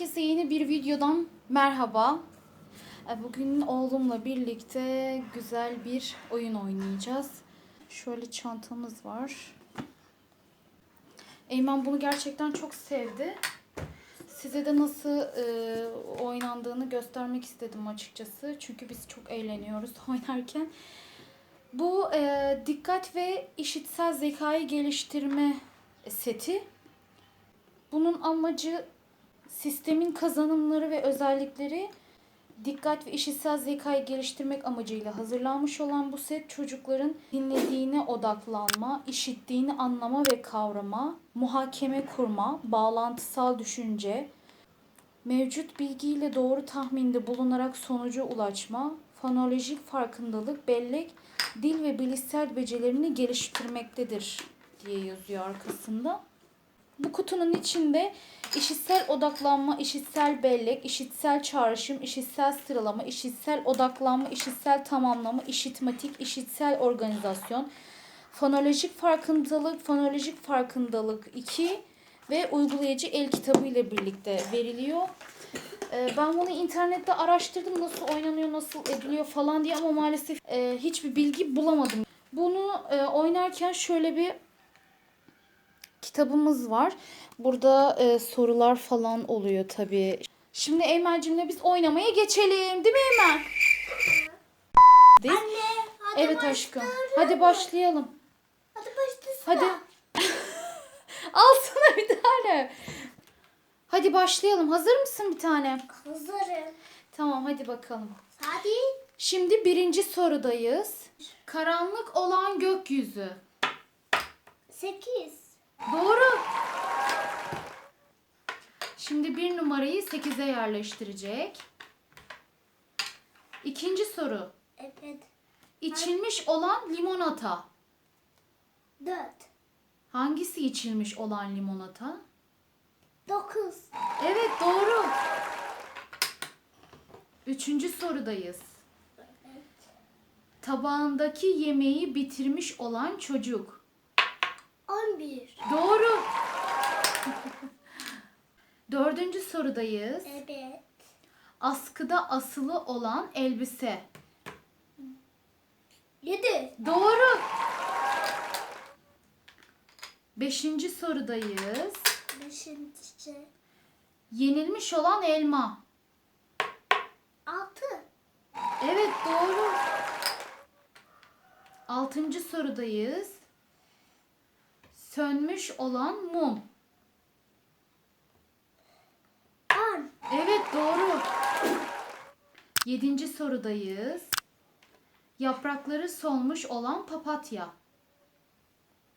Yeni bir videodan merhaba. E, Bugün oğlumla birlikte güzel bir oyun oynayacağız. Şöyle çantamız var. Eymen bunu gerçekten çok sevdi. Size de nasıl e, oynandığını göstermek istedim açıkçası. Çünkü biz çok eğleniyoruz oynarken. Bu e, dikkat ve işitsel zekayı geliştirme seti. Bunun amacı sistemin kazanımları ve özellikleri dikkat ve işitsel zekayı geliştirmek amacıyla hazırlanmış olan bu set çocukların dinlediğine odaklanma, işittiğini anlama ve kavrama, muhakeme kurma, bağlantısal düşünce, mevcut bilgiyle doğru tahminde bulunarak sonuca ulaşma, fonolojik farkındalık, bellek, dil ve bilişsel becerilerini geliştirmektedir diye yazıyor arkasında. Bu kutunun içinde işitsel odaklanma, işitsel bellek, işitsel çağrışım, işitsel sıralama, işitsel odaklanma, işitsel tamamlama, işitmatik, işitsel organizasyon, fonolojik farkındalık, fonolojik farkındalık 2 ve uygulayıcı el kitabı ile birlikte veriliyor. Ee, Ben bunu internette araştırdım nasıl oynanıyor, nasıl ediliyor falan diye ama maalesef e, hiçbir bilgi bulamadım. Bunu e, oynarken şöyle bir kitabımız var. Burada e, sorular falan oluyor tabii. Şimdi Eymen'cimle biz oynamaya geçelim. Değil mi Eymen? Değil. Anne, hadi Evet aşkım. başlayalım. Hadi başlayalım. Hadi başlasın. Hadi. Al sana bir tane. Hadi başlayalım. Hazır mısın bir tane? Hazırım. Tamam hadi bakalım. Hadi. Şimdi birinci sorudayız. Karanlık olan gökyüzü. Sekiz. Doğru. Şimdi bir numarayı 8'e yerleştirecek. İkinci soru. Evet. İçilmiş olan limonata. Dört. Hangisi içilmiş olan limonata? Dokuz. Evet doğru. Üçüncü sorudayız. Tabağındaki yemeği bitirmiş olan çocuk. On bir. Doğru. Dördüncü sorudayız. Evet. Askıda asılı olan elbise. Yedi. Doğru. Beşinci sorudayız. Beşinci. Yenilmiş olan elma. Altı. Evet doğru. Altıncı sorudayız. Sönmüş olan mum. On. Evet doğru. Yedinci sorudayız. Yaprakları solmuş olan papatya.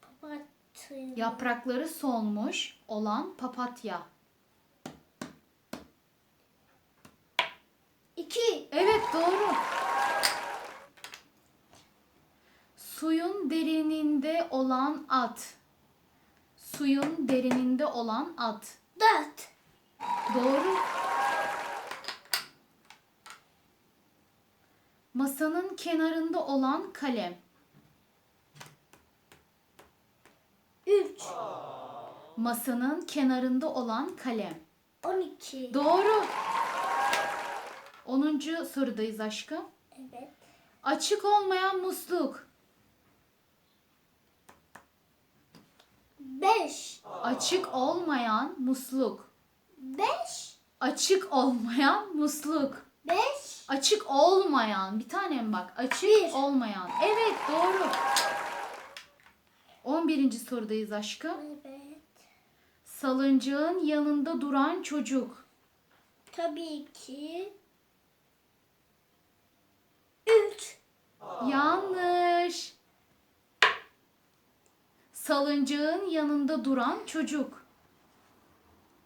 Papatya. Yaprakları solmuş olan papatya. İki. Evet doğru. Suyun derininde olan at. Suyun derininde olan at. Dört. Doğru. Masanın kenarında olan kalem. Üç. Masanın kenarında olan kalem. On iki. Doğru. 10. sorudayız aşkım. Evet. Açık olmayan musluk. Beş. Açık olmayan musluk. Beş. Açık olmayan musluk. Açık olmayan. Bir tanem bak. Açık Bir. olmayan. Evet doğru. 11. sorudayız aşkım. Evet. Salıncağın yanında duran çocuk. Tabii ki. Üç. Yanlış. Salıncağın yanında duran çocuk.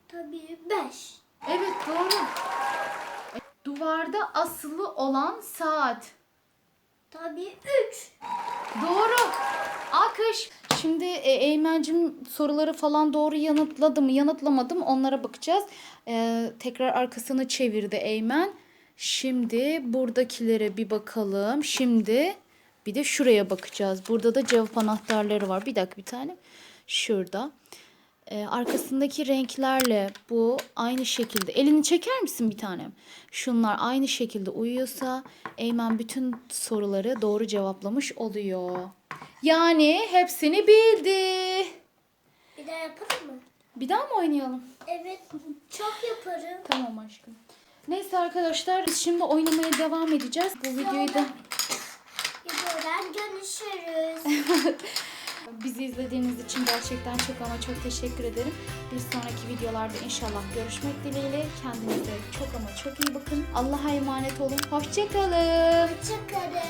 Tabii beş. Evet doğru. Duvarda asılı olan saat. Tabii üç. Doğru. Alkış. Şimdi e, Eymen'cim soruları falan doğru yanıtladı mı yanıtlamadı mı onlara bakacağız. E, tekrar arkasını çevirdi Eymen. Şimdi buradakilere bir bakalım. Şimdi bir de şuraya bakacağız. Burada da cevap anahtarları var. Bir dakika bir tane. Şurada. Ee, arkasındaki renklerle bu aynı şekilde. Elini çeker misin bir tanem? Şunlar aynı şekilde uyuyorsa Eymen bütün soruları doğru cevaplamış oluyor. Yani hepsini bildi. Bir daha yapalım mı? Bir daha mı oynayalım? Evet. Çok yaparım. Tamam aşkım. Neyse arkadaşlar biz şimdi oynamaya devam edeceğiz. Bu videoyu da Videodan görüşürüz. bizi izlediğiniz için gerçekten çok ama çok teşekkür ederim. Bir sonraki videolarda inşallah görüşmek dileğiyle. Kendinize çok ama çok iyi bakın. Allah'a emanet olun. Hoşçakalın. Hoşçakalın.